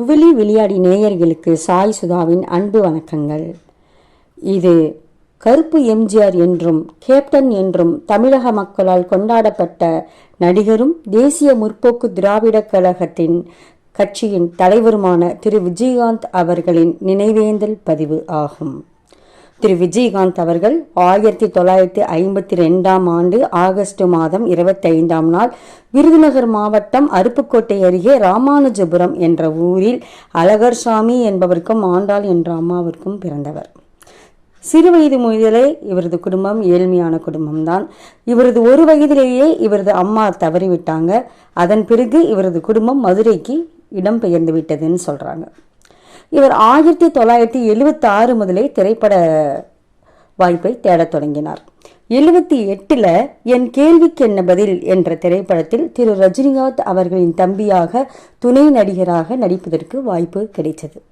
நுவலி விளையாடி நேயர்களுக்கு சாய் சுதாவின் அன்பு வணக்கங்கள். இது கருப்பு எம்ஜிஆர் என்றும் கேப்டன் என்றும் தமிழக மக்களால் கொண்டாடப்பட்ட நடிகரும் தேசிய முற்போக்கு திராவிடக் கழகத்தின் கட்சியின் தலைவருமான திரு. விஜயகாந்த் அவர்களின் நினைவேந்தல் பதிவு ஆகும். திரு விஜயகாந்த் அவர்கள் ஆயிரத்தி தொள்ளாயிரத்தி ஐம்பத்தி ரெண்டாம் ஆண்டு ஆகஸ்ட் மாதம் இருபத்தைந்தாம் நாள் விருதுநகர் மாவட்டம் அருப்புக்கோட்டை அருகே ராமானுஜபுரம் என்ற ஊரில் அழகர்சாமி என்பவருக்கும் ஆண்டாள் என்ற அம்மாவிற்கும் பிறந்தவர். சிறுவயது முதலே இவரது குடும்பம் ஏழ்மையான குடும்பம்தான். இவரது ஒரு வயதிலேயே இவரது அம்மா தவறிவிட்டாங்க. அதன் பிறகு இவரது குடும்பம் மதுரைக்கு இடம்பெயர்ந்து விட்டதுன்னு சொல்கிறாங்க இவர் ஆயிரத்தி தொள்ளாயிரத்தி எழுபத்தி ஆறு முதலே திரைப்பட வாய்ப்பை தேடத் தொடங்கினார். எழுபத்தி எட்டில் என் கேள்விக்கு என்ன பதில்? என்ற திரைப்படத்தில் திரு. ரஜினிகாந்த் அவர்களின் தம்பியாக துணை நடிகராக நடிப்பதற்கு வாய்ப்பு கிடைத்தது.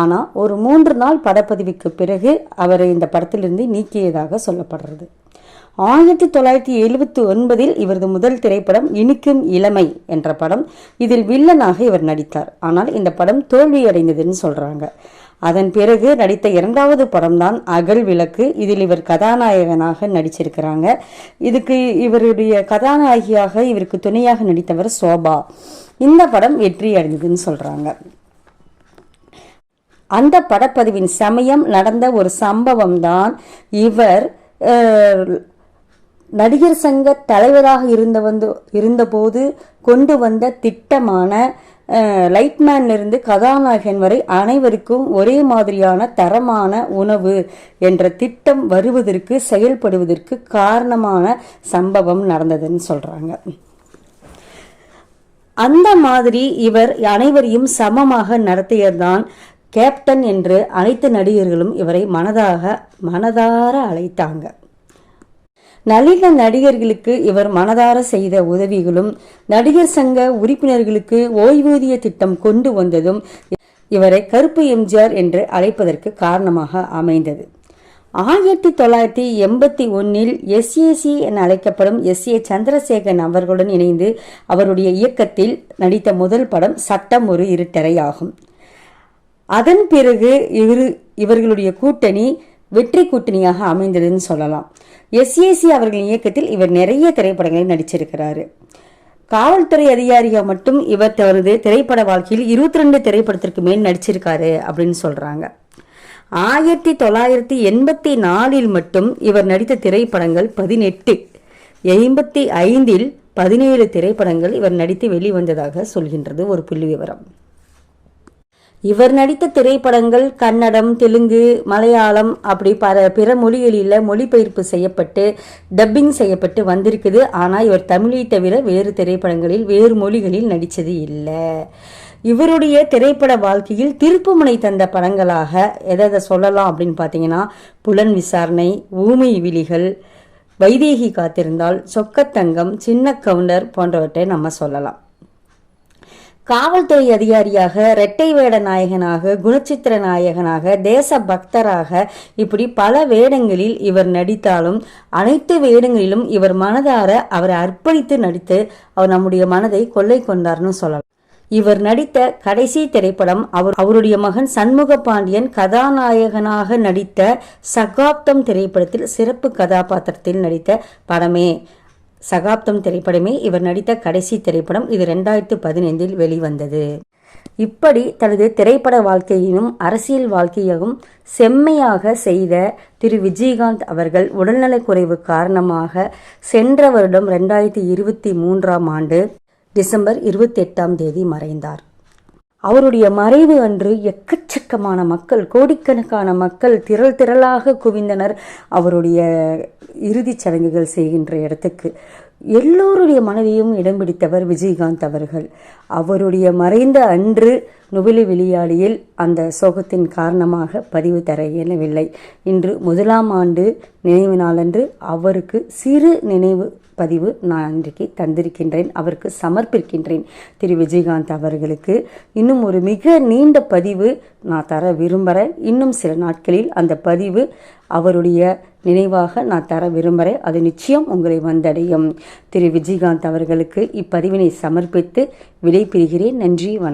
ஆனால் ஒரு மூன்று நாள் படப்பதிவுக்கு பிறகு அவரை இந்த படத்திலிருந்து நீக்கியதாக சொல்லப்படுறது. ஆயிரத்தி தொள்ளாயிரத்தி எழுபத்தி ஒன்பதில் இவரது முதல் திரைப்படம் இனிக்கும் இளமை என்ற படம். இதில் வில்லனாக இவர் நடித்தார். ஆனால் இந்த படம் தோல்வியடைந்ததுன்னு சொல்கிறாங்க அதன் பிறகு நடித்த இரண்டாவது படம்தான் அகல் விளக்கு. இதில் இவர் கதாநாயகனாக நடிச்சிருக்கிறாங்க. இதுக்கு இவருடைய கதாநாயகியாக இவருக்கு துணையாக நடித்தவர் சோபா. இந்த படம் வெற்றி அடைந்ததுன்னு சொல்கிறாங்க அந்த படப்பதிவின் சமயம் நடந்த ஒரு சம்பவம் தான் இவர் நடிகர் சங்க தலைவராக இருந்த வந்து இருந்தபோது கொண்டு வந்த திட்டமான லைட்மேன்லிருந்து கதாநாயகன் வரை அனைவருக்கும் ஒரே மாதிரியான தரமான உணவு என்ற திட்டம் வருவதற்கு செயல்படுவதற்கு காரணமான சம்பவம் நடந்ததுன்னு சொல்றாங்க. அந்த மாதிரி இவர் அனைவரையும் சமமாக நடத்தியதுதான் கேப்டன் என்று அனைத்து நடிகர்களும் இவரை மனதாக மனதார அழைத்தாங்க. நளின நடிகர்களுக்கு இவர் மனதார செய்த உதவிகளும் நடிகர் சங்க உறுப்பினர்களுக்கு ஓய்வூதிய திட்டம் கொண்டு வந்ததும் இவரை கருப்பு எம்ஜிஆர் என்று அழைப்பதற்கு காரணமாக அமைந்தது. ஆயிரத்தி தொள்ளாயிரத்தி எண்பத்தி ஒன்னில் எஸ்ஏசி என அழைக்கப்படும் எஸ் ஏ சந்திரசேகரன் அவர்களுடன் இணைந்து அவருடைய இயக்கத்தில் நடித்த முதல் படம் சட்டம் ஒரு இருட்டறை ஆகும் அதன் பிறகு இவர் இவர்களுடைய கூட்டணி வெற்றி கூட்டணியாக அமைந்ததுன்னு சொல்லலாம். எஸ்ஏசி அவர்களின் இயக்கத்தில் இவர் நிறைய திரைப்படங்களில் நடிச்சிருக்கிறாரு. காவல்துறை அதிகாரியாக மட்டும் இவர் தனது திரைப்பட வாழ்க்கையில் இருபத்தி ரெண்டு திரைப்படத்திற்கு மேல் நடிச்சிருக்காரு அப்படின்னு சொல்றாங்க. ஆயிரத்தி தொள்ளாயிரத்தி எண்பத்தி நாலில் மட்டும் இவர் நடித்த திரைப்படங்கள் பதினெட்டு எண்பத்தி ஐந்தில் பதினேழு திரைப்படங்கள் இவர் நடித்து வெளிவந்ததாக சொல்கின்றது ஒரு புள்ளி விவரம் இவர் நடித்த திரைப்படங்கள் கன்னடம் தெலுங்கு மலையாளம் அப்படி பல பிற மொழிகளில் மொழிபெயர்ப்பு செய்யப்பட்டு டப்பிங் செய்யப்பட்டு வந்திருக்குது. ஆனால் இவர் தமிழை தவிர வேறு திரைப்படங்களில் வேறு மொழிகளில் நடித்தது இல்லை. இவருடைய திரைப்பட வாழ்க்கையில் திருப்புமுனை தந்த படங்களாக எதை சொல்லலாம் அப்படின்னு பார்த்தீங்கன்னா புலன் விசாரணை ஊமை விழிகள் வைதேகி காத்திருந்தால் சொக்கத்தங்கம் சின்ன கவுண்டர் போன்றவற்றை நம்ம சொல்லலாம். காவல்துறை அதிகாரியாக இரட்டை வேட நாயகனாக குணச்சித்திர நாயகனாக தேச பக்தராக இப்படி பல வேடங்களில் இவர் நடித்தாலும் அனைத்து வேடங்களிலும் இவர் மனதார அவரை அர்ப்பணித்து நடித்து அவர் நம்முடைய மனதை கொள்ளை கொண்டார்னு சொல்லலாம். இவர் நடித்த கடைசி திரைப்படம் அவர் அவருடைய மகன் சண்முக பாண்டியன் கதாநாயகனாக நடித்த சகாப்தம் திரைப்படத்தில் சிறப்பு கதாபாத்திரத்தில் நடித்த படமே. சகாப்தம் திரைப்படமே இவர் நடித்த கடைசி திரைப்படம். இது ரெண்டாயிரத்து பதினைந்தில் வெளிவந்தது. இப்படி தனது திரைப்பட வாழ்க்கையினும் அரசியல் வாழ்க்கையையும் செம்மையாக செய்த திரு. விஜயகாந்த் அவர்கள் உடல்நலக்குறைவு காரணமாக சென்ற வருடம் ரெண்டாயிரத்தி இருபத்தி மூன்றாம் ஆண்டு டிசம்பர் இருபத்தி எட்டாம் தேதி மறைந்தார். அவருடைய மறைவு அன்று எக்கச்சக்கமான மக்கள் கோடிக்கணக்கான மக்கள் திரள் திரளாக குவிந்தனர் அவருடைய இறுதிச் சடங்குகள் செய்கின்ற இடத்துக்கு. எல்லோருடைய மனதையும் இடம் பிடித்தவர் விஜயகாந்த் அவர்கள். அவருடைய மறைந்த அன்று நுபிலி விளையாடியில் அந்த சோகத்தின் காரணமாக பதிவு தர இயலவில்லை. இன்று முதலாம் ஆண்டு நினைவு நாளன்று அவருக்கு சிறு நினைவு பதிவு நான் இன்றைக்கு தந்திருக்கின்றேன் அவருக்கு சமர்ப்பிக்கின்றேன் திரு விஜயகாந்த் அவர்களுக்கு. இன்னும் ஒரு மிக நீண்ட பதிவு நான் தர விரும்புகிறேன். இன்னும் சில நாட்களில் அந்த பதிவு அவருடைய நினைவாக நான் தர விரும்புகிறேன் அது நிச்சயம் உங்களை வந்தடையும். திரு. விஜயகாந்த் அவர்களுக்கு இப்பதிவினை சமர்ப்பித்து விடைபெறுகிறேன். நன்றி வணக்கம்.